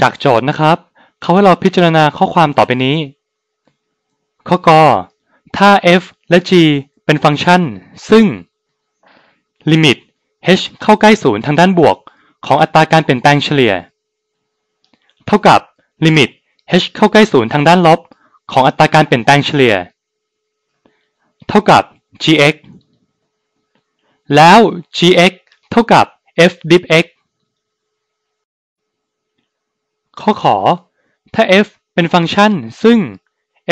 จากโจทย์นะครับ เขาให้เราพิจารณาข้อความต่อไปนี้ ข้อกอถ้า f และ g เป็นฟังก์ชัน ซึ่ง ลิมิต h เข้าใกล้ศูนย์ทางด้านบวก ของอัตราการเปลี่ยนแปลงเฉลี่ย เท่ากับลิมิต h เข้าใกล้ศูนย์ทางด้านลบ ของอัตราการเปลี่ยนแปลงเฉลี่ย เท่ากับ gx แล้ว gx เท่ากับ f dip x ข้อขอ ถ้า f เป็นฟังก์ชัน ซึ่ง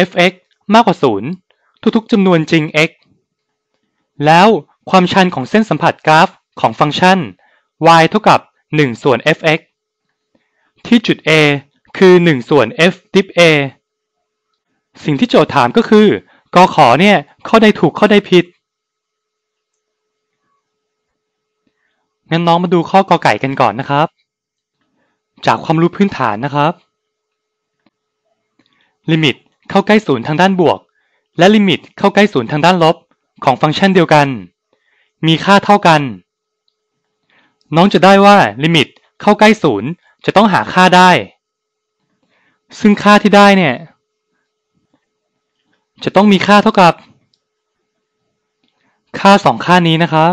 f(x) มากกว่า 0 ทุกๆจำนวนจริง x แล้วความชันของเส้นสัมผัสกราฟของฟังก์ชัน y เท่ากับ 1 ส่วน f(x) ที่จุด A คือ 1 ส่วน f dip A สิ่งที่โจทย์ถามก็คือกอขอเนี่ยข้อใดถูกข้อใดผิด งั้นน้องมาดูข้อกอไก่กันก่อนนะครับ จากความรู้พื้นฐานนะครับ ลิมิตเข้าใกล้ศูนย์ทางด้านบวก และลิมิตเข้าใกล้ศูนย์ทางด้านลบ ของฟังก์ชันเดียวกัน มีค่าเท่ากัน น้องจะได้ว่าลิมิตเข้าใกล้ศูนย์จะต้องหาค่าได้ ซึ่งค่าที่ได้เนี่ย จะต้องมีค่าเท่ากับ ค่าสองค่านี้นะครับ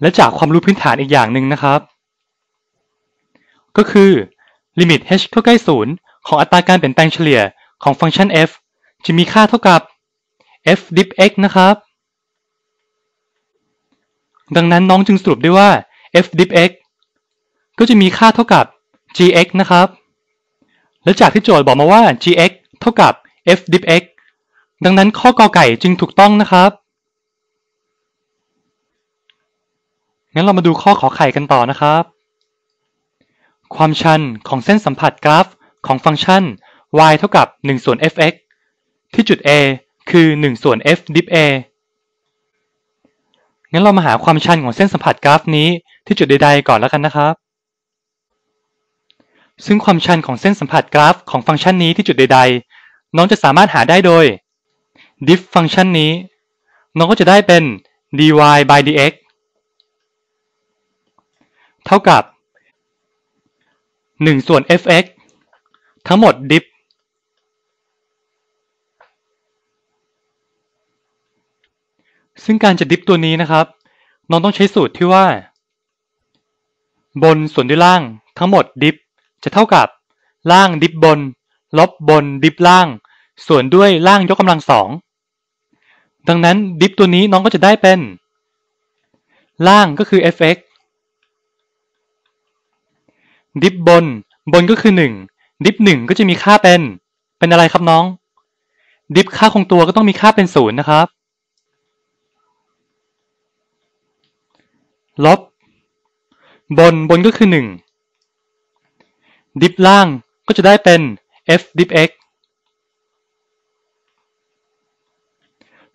และจากความรู้พื้นฐานอีกอย่างหนึ่งนะครับ ก็คือลิมิต h เข้าใกล้ศูนย์ของอัตราการเปลี่ยนแปลงเฉลี่ยของฟังก์ชัน f จะมีค่าเท่ากับ f dip x นะครับ ดังนั้นน้องจึงสรุปได้ว่า f dip x ก็จะมีค่าเท่ากับ gx นะครับ และจากที่โจทย์บอกมาว่า gx เท่ากับ f dip x ดังนั้นข้อกอไก่จึงถูกต้องนะครับ งั้นเรามาดูข้อขอไข่กันต่อนะครับ ความชันของเส้นสัมผัสกราฟของฟังก์ชัน y เท่ากับ1ส่วน f(x) ที่จุด A คือ1ส่วน f dip A งั้นเรามาหาความชันของเส้นสัมผัสกราฟนี้ที่จุดใดๆก่อนแล้วกันนะครับ ซึ่งความชันของเส้นสัมผัสกราฟของฟังก์ชันนี้ที่จุดใดๆ น้องจะสามารถหาได้โดย diff ฟังก์ชันนี้ น้องก็จะได้เป็น dy by dx เท่ากับ 1 ส่วน f(x) ทั้งหมด diff ซึ่งการจะดิฟตัวนี้นะครับ น้องต้องใช้สูตรที่ว่า บนส่วนด้วยล่างทั้งหมดดิฟจะเท่ากับล่างดิฟบน ลบบนดิฟล่าง ส่วนด้วยล่างยกกำลังสองดังนั้นดิฟตัวนี้น้องก็จะได้เป็น ล่างก็คือ fx ดิฟบน บนก็คือ1ดิฟ1ก็จะมีค่าเป็น เป็นอะไรครับน้อง ดิฟค่าคงตัวก็ต้องมีค่าเป็นศูนย์นะครับ ลบ บน บนก็คือ1ดิฟล่างก็จะได้เป็น f ดิฟ x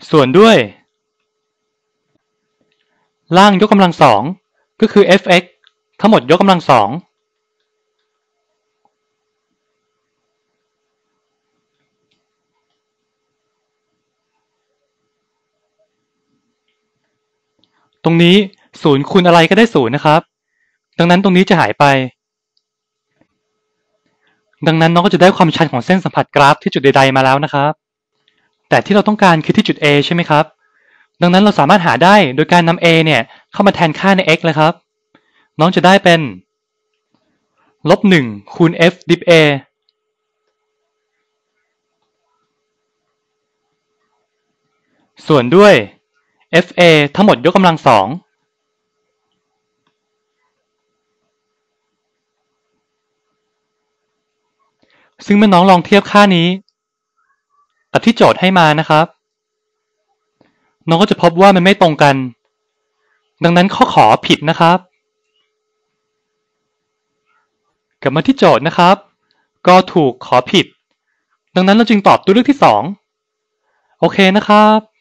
ส่วนด้วย ล่างยกกำลังสองก็คือ fx ทั้งหมดยกกำลังสอง ตรงนี้ศูนย์คูณอะไรก็ได้ศูนย์นะครับ ดังนั้นตรงนี้จะหายไป ดังนั้นน้องก็จะได้ความชันของเส้นสัมผัสกราฟที่จุดใดๆมาแล้วนะครับ แต่ที่เราต้องการคือที่จุด A ใช่ไหมครับ ดังนั้นเราสามารถหาได้โดยการนำ A เนี่ยเข้ามาแทนค่าใน x เลยครับ น้องจะได้เป็นลบหนึ่งคูณ f dip A ส่วนด้วย fa ทั้งหมดยกกำลังสองซึ่งเมื่อน้องลองเทียบค่านี้กับที่โจทย์ให้มานะครับ น้องก็จะพบว่ามันไม่ตรงกัน ดังนั้นข้อขอผิดนะครับ กลับมาที่โจทย์นะครับ ก็ถูกขอผิด ดังนั้นเราจึงตอบตัวเลือกที่ 2 โอเคนะครับ